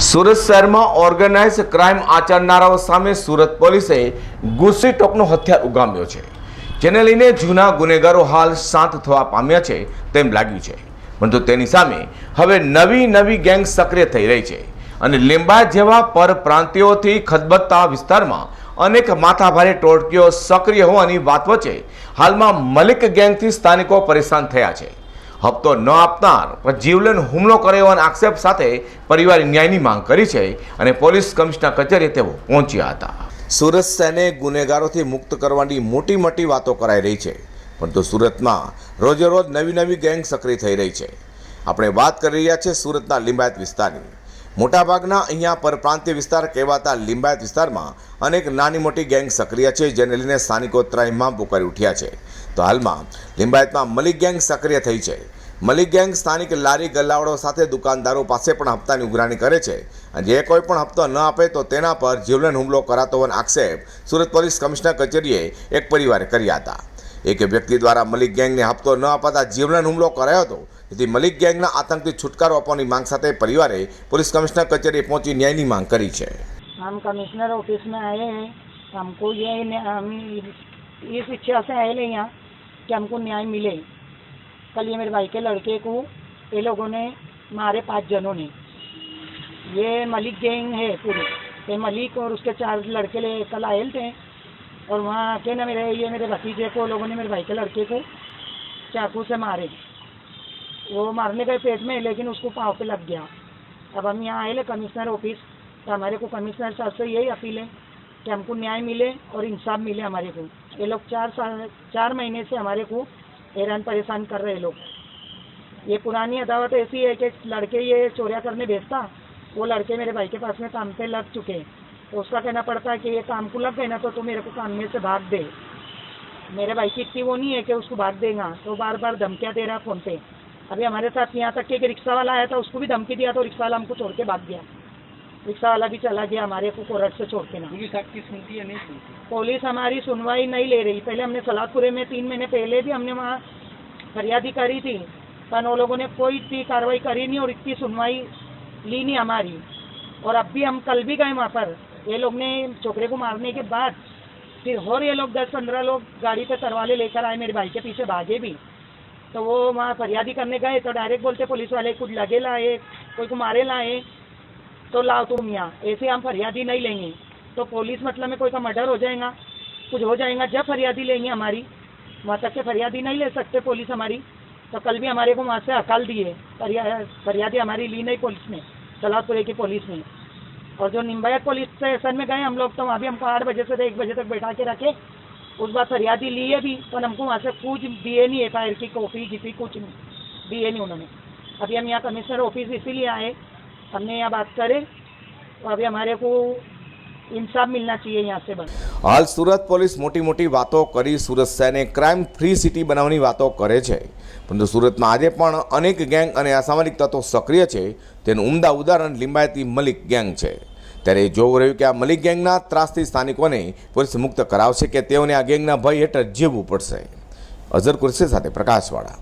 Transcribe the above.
સુરત શહેરમાં organise crime આચરનારાઓ સામે સુરત પોલીસે ગુસ્સી ટોકનો હથિયાર ઉગામ્યો છે. જેને લઈને જૂના ગુનેગારો હાલ શાંત થવા પામ્યા છે તેમ લાગ્યું છે. પરંતુ તેની સામે હવે નવી નવી ગેંગ સક્રિય થઈ રહી છે અને લીંબાયત જેવા પરપ્રાંતિયોથી ખદબદતા વિસ્તારમાં અનેક માથાભારે ટોળકીઓ સક્રિય હોવાની વાત વચ્ચે હાલમાં મલિક ગેંગથી સ્થાનિકો પરેશાન થયા છે. હપ્તો ન આપનાર પર જીવલેણ હુમલો કર્યો હોવાના આક્ષેપ સાથે પરિવારે ન્યાયની માંગ કરી છે અને પોલીસ કમિશનર કચેરીએ તેઓ પહોંચ્યા હતા. સુરત શહેરને ગુનેગારોથી મુક્ત કરવાની મોટી મોટી વાતો કરાઈ રહી છે, પરંતુ સુરતમાં રોજે રોજ નવી નવી ગેંગ સક્રિય થઈ રહી છે. આપણે વાત કરી રહ્યા છીએ સુરતના લિંબાયત વિસ્તારની. મોટાભાગના અહીંયા પરપ્રાંતીય વિસ્તાર કહેવાતા લિંબાયત વિસ્તારમાં અનેક નાની મોટી ગેંગ સક્રિય છે, જેને લઈને સ્થાનિકો ત્રાહિમામ પોકારી ઉઠ્યા છે. તો હાલમાં લિંબાયતમાં મલિક ગેંગ સક્રિય થઈ છે. મલિક ગેંગ સ્થાનિક લારી ગલ્લાવાળો સાથે દુકાનદારો પાસે પણ હપ્તાની ઉઘરાણી કરે છે. અને જે કોઈ પણ હપ્તો ન આપે તો તેના પર જીવલેણ હુમલો કરાતો હોવાનો આક્ષેપ સુરત પોલીસ કમિશનર કચેરીએ એક પરિવારે કર્યા હતા. એક વ્યક્તિ દ્વારા મલિક ગેંગને હપ્તો ન અપાતા જીવલેણ હુમલો કરાયો હતો. જેથી મલિક ગેંગના આતંકથી છુટકારો આપવાની માંગ સાથે પરિવારે પોલીસ કમિશનર કચેરીએ પહોંચી ન્યાયની માંગ કરી છે हम कमिश्नर ऑफिस में आए हैं हमको ये न- हम इस इच्छा से आए हैं यहाँ कि हमको न्याय मिले कल ये मेरे भाई के लड़के को ये लोगों ने मारे पांच जनों ने ये मलिक गैंग है पूरी ये मलिक और उसके चार लड़के ले कल आए थे और वहाँ आके ना मेरे ये मेरे भतीजे को लोगों ने मेरे भाई के लड़के को चाकू से मारे वो मारने गए पेट में, लेकिन उसको पाँव पे लग गया। अब हम यहाँ आए ले कमिश्नर ऑफ़िस तो हमारे को कमिश्नर साहब से यही अपील है कि हमको न्याय मिले और इंसाफ मिले हमारे को। ये लोग चार साल, चार महीने से हमारे को हैरान परेशान कर रहे लोग। ये पुरानी अदावत ऐसी है कि लड़के ये चोरिया करने भेजता, वो लड़के मेरे भाई के पास में काम पे लग चुके हैं। तो उसका कहना पड़ता है कि ये काम को लग गए ना तो तू मेरे को काम में से भाग दे। मेरे भाई की इतनी वो नहीं है कि उसको भाग देगा तो बार बार धमकियाँ दे रहा फ़ोन पे। अभी हमारे साथ यहाँ तक कि एक रिक्शा वाला आया था उसको भी धमकी दिया तो रिक्शा वाला हमको छोड़ के भाग गया। रिक्शा वाला भी चला गया हमारे को कोरट से छोड़ के ना। पुलिस आपकी सुनती है नहीं सुनती? पुलिस हमारी सुनवाई नहीं ले रही। पहले हमने सलादपुरे में तीन महीने पहले भी हमने वहाँ फरियादी करी थी पर वो लोगों ने कोई इतनी कार्रवाई करी नहीं और इतनी सुनवाई ली नहीं हमारी। और अब भी हम कल भी गए वहाँ पर। ये लोग ने छोकरे को मारने के बाद फिर और ये लोग दस पंद्रह लोग गाड़ी पे तरवाले लेकर आए मेरे भाई के पीछे भागे भी। तो वो वहाँ फरियादी करने गए तो डायरेक्ट बोलते, पुलिस वाले कुछ लगे लाए, कोई को मारे लाए तो लाओ तुम यहाँ। ऐसे हम फरियादी नहीं लेंगे। तो पुलिस मतलब में कोई का मर्डर हो जाएगा, कुछ हो जाएगा, जब फरियादी लेंगे हमारी, वहाँ तक के फरियादी नहीं ले सकते पुलिस हमारी। तो कल भी हमारे को वहाँ से हकाल दिए। फरिया- फरियादी हमारी ली नहीं पुलिस ने सलादपुरे की पुलिस ने। और जो निम्बाया पुलिस स्टेशन में गए हम लोग तो वहाँ भी हमको आठ बजे से एक बजे तक बैठा के रखे। उस बार फरियादी ली है भी पर हमको वहाँ से कुछ दिए नहीं एफ आई आर की कॉपी गिपी कुछ नहीं दिए नहीं उन्होंने अभी हम यहाँ कमिश्नर ऑफिस इसीलिए आए हमने यहाँ बात करे तो अभी हमारे को इंसाफ मिलना चाहिए यहाँ से बस હાલ સુરત પોલીસ મોટી મોટી વાતો કરી સુરત શહેરને ક્રાઇમ ફ્રી સિટી બનાવવાની વાતો કરે છે પરંતુ સુરતમાં આજે પણ અનેક ગેંગ અને અસામરિક તત્વો સક્રિય છે તેનું ઉમદા ઉદાહરણ લિંબાયતી મલિક ગેંગ છે ત્યારે જોવું રહ્યું કે આ મલિક ગેંગના ત્રાસથી સ્થાનિકોને પોલીસ મુક્ત કરાવશે કે તેઓને આ ગેંગના ભય હેઠળ જીવવું પડશે. અઝર કુરશી સાથે પ્રકાશવાળા.